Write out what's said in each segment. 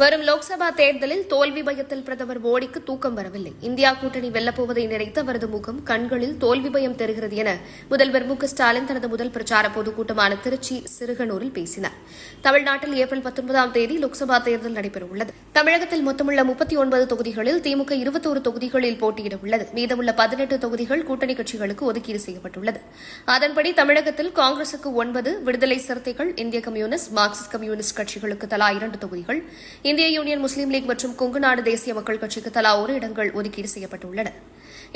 வரும் லோக்சபா தேர்தலில் தோல்வி பயத்தில் பிரதமர் மோடிக்கு தூக்கம் வரவில்லை. இந்தியா கூட்டணி வெல்லப்போவதை நினைத்து அவரது முகம் கண்களில் தோல்வி பயம் தெரிகிறது என முதல்வர் மு ஸ்டாலின் தனது முதல் பிரச்சார பொதுக்கூட்டமான திருச்சி சிறுகனூரில் பேசினார். தமிழ்நாட்டில் ஏப்ரல் பத்தொன்பதாம் தேதி லோக்சபா தேர்தல் நடைபெறவுள்ளது. தமிழகத்தில் மொத்தமுள்ள முப்பத்தி ஒன்பது தொகுதிகளில் திமுக இருபத்தோரு தொகுதிகளில் போட்டியிட உள்ளது. மீதமுள்ள பதினெட்டு தொகுதிகள் கூட்டணி கட்சிகளுக்கு ஒதுக்கீடு செய்யப்பட்டுள்ளது. அதன்படி தமிழகத்தில் காங்கிரசுக்கு ஒன்பது விடுதலை சிறுத்தைகள் இந்திய கம்யூனிஸ்ட் மார்க்சிஸ்ட் கம்யூனிஸ்ட் கட்சிகளுக்கு தலா இரண்டு தொகுதிகள் இந்திய யூனியன் முஸ்லீம் லீக் மற்றும் கொங்கு நாடு தேசிய மக்கள் கட்சிக்கு தலா ஒரு இடங்கள் ஒதுக்கீடு செய்யப்பட்டுள்ளன.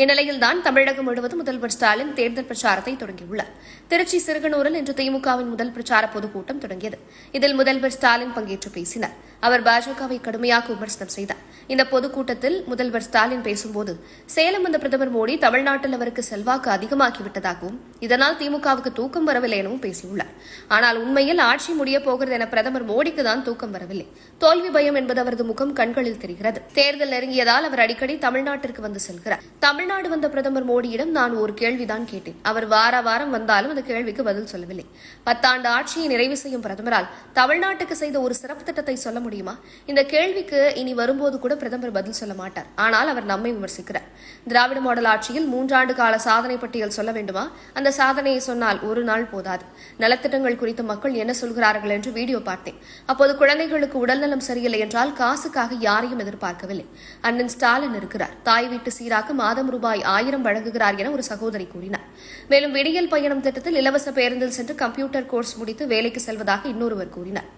இந்நிலையில்தான் தமிழகம் முழுவதும் முதல்வர் ஸ்டாலின் தேர்தல் பிரச்சாரத்தை தொடங்கியுள்ளார். திருச்சி சிறுகனூரில் இன்று திமுகவின் முதல் பிரச்சார பொதுக்கூட்டம் தொடங்கியது. இதில் முதல்வர் ஸ்டாலின் பங்கேற்று பேசினார். அவர் பாஜகவை கடுமையாக விமர்சனம் செய்தார். இந்த பொதுக்கூட்டத்தில் முதல்வர் ஸ்டாலின் பேசும்போது சேலம் வந்த பிரதமர் மோடி தமிழ்நாட்டில் அவருக்கு செல்வாக்கு அதிகமாகிவிட்டதாகவும் இதனால் திமுகவுக்கு தூக்கம் வரவில்லை எனவும் பேசியுள்ளார். ஆனால் உண்மையில் ஆட்சி முடியப் போகிறது என பிரதமர் மோடிக்கு தான் தூக்கம் வரவில்லை. தோல்வி பயம் என்பது அவரது முகம் கண்களில் தெரிகிறது. தேர்தல் நெருங்கியதால் அவர் அடிக்கடி தமிழ்நாட்டிற்கு வந்து செல்கிறார். தமிழ்நாடு வந்த பிரதமர் மோடியிடம் நான் ஒரு கேள்விதான் கேட்டேன். அவர் வார வாரம் வந்தாலும் அந்த கேள்விக்கு பதில் சொல்லவில்லை. பத்தாண்டு ஆட்சியை நிறைவு செய்யும் பிரதமரால் தமிழ்நாட்டுக்கு செய்த ஒரு சிறப்பு திட்டத்தை சொல்ல முடியுமா? இந்த கேள்விக்கு இனி வரும்போது கூட பிரதமர் பதில் சொல்ல மாட்டார். ஆனால் அவர் நம்மை விமர்சிக்கிறார். திராவிட மாடல் ஆட்சியில் மூன்றாண்டு கால சாதனை பட்டியல் சொல்ல வேண்டுமா? அந்த சாதனையை சொன்னால் ஒரு நாள் போதாது. நலத்திட்டங்கள் குறித்து மக்கள் என்ன சொல்கிறார்கள் என்று வீடியோ பார்த்தேன். அப்போது குழந்தைகளுக்கு உடல்நலம் சரியில்லை என்றால் காசுக்காக யாரையும் எதிர்பார்க்கவில்லை. அண்ணன் ஸ்டாலின் இருக்கிறார். தாய் வீட்டு சீராக மாதம் ரூபாய் ஆயிரம் வழங்குகிறார் என ஒரு சகோதரி கூறினார். மேலும் விடியல் பயணம் திட்டத்தில் இலவச பேருந்தில் சென்று கம்ப்யூட்டர் கோர்ஸ் முடித்து வேலைக்கு செல்வதாக இன்னொருவர் கூறினார்.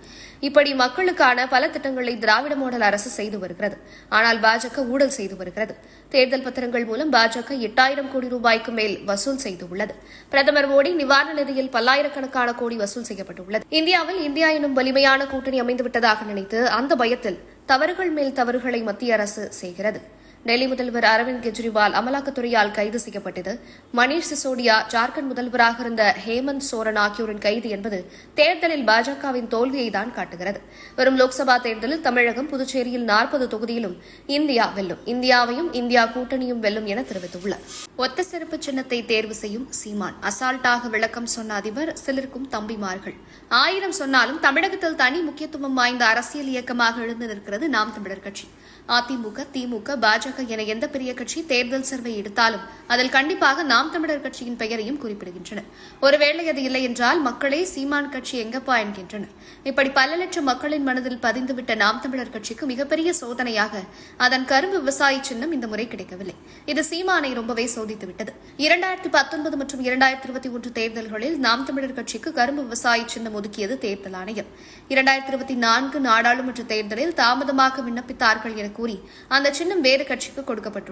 இப்படி மக்களுக்கான பல திட்டங்களை திராவிட மாடல் அரசு செய்து வருகிறது. ஆனால் பாஜக ஊழல் செய்து வருகிறது. தேர்தல் பத்திரங்கள் மூலம் பாஜக எட்டாயிரம் கோடி ரூபாய்க்கு மேல் வசூல் செய்துள்ளது. பிரதமர் மோடி நிவாரண நிதியில் பல்லாயிரக்கணக்கான கோடி வசூல் செய்யப்பட்டுள்ளது. இந்தியாவில் இந்தியா எனும் வலிமையான கூட்டணி அமைந்துவிட்டதாக நினைத்து அந்த பயத்தில் தவறுகள் மேல் தவறுகளை மத்திய அரசு செய்கிறது. டெல்லி முதல்வர் அரவிந்த் கெஜ்ரிவால் அமலாக்கத்துறையால் கைது செய்யப்பட்டது. மணீஷ் சிசோடியா ஜார்க்கண்ட் முதல்வராக இருந்த ஹேமந்த் சோரன் ஆகியோரின் கைது என்பது தேர்தலில் பாஜகவின் தோல்வியை தான் காட்டுகிறது. வரும் லோக்சபா தேர்தலில் தமிழகம் புதுச்சேரியில் நாற்பது தொகுதியிலும் இந்தியா வெல்லும். இந்தியாவையும் இந்தியா கூட்டணியும் வெல்லும் என தெரிவித்துள்ளார். ஒத்த சிறப்பு சின்னத்தை தேர்வு செய்யும் சீமான். அசால்ட்டாக விளக்கம் சொன்ன அதிபர் சிலருக்கும் தம்பிமார்கள். ஆயிரம் சொன்னாலும் தமிழகத்தில் தனி முக்கியத்துவம் வாய்ந்த அரசியல் இயக்கமாக எழுந்து நிற்கிறது நாம் தமிழர் கட்சி. அதிமுக திமுக பாஜக என எந்த பெரிய கட்சி தேர்தல் சர்வை எடுத்தாலும் அதில் கண்டிப்பாக நாம் தமிழர் கட்சியின் பெயரையும் குறிப்பிடுகின்றனர் ஒருவேளை அது இல்லை என்றால் மக்களே சீமான் கட்சி எங்கப்பா என்கின்றனர். இப்படி பல லட்சம் மக்களின் மனதில் பதிந்துவிட்ட நாம் தமிழர் கட்சிக்கு மிகப்பெரிய சோதனையாக அதன் கரும்பு விவசாய சின்னம் இந்த முறை கிடைக்கவில்லை. இது சீமானை ரொம்பவே சோதித்து விட்டது இரண்டாயிரத்தி பத்தொன்பது மற்றும் இரண்டாயிரத்தி இருபத்தி ஒன்று தேர்தல்களில் நாம் தமிழர் கட்சிக்கு கரும்பு விவசாய சின்னம் ஒதுக்கியது தேர்தல் ஆணையம். இரண்டாயிரத்தி இருபத்தி நான்கு நாடாளுமன்ற தேர்தலில் தாமதமாக விண்ணப்பித்தார்கள் என கூறி அந்த சின்னம் வேறு கட்சி கட்சிக்கு கொடுக்கப்பட்டுள்ளது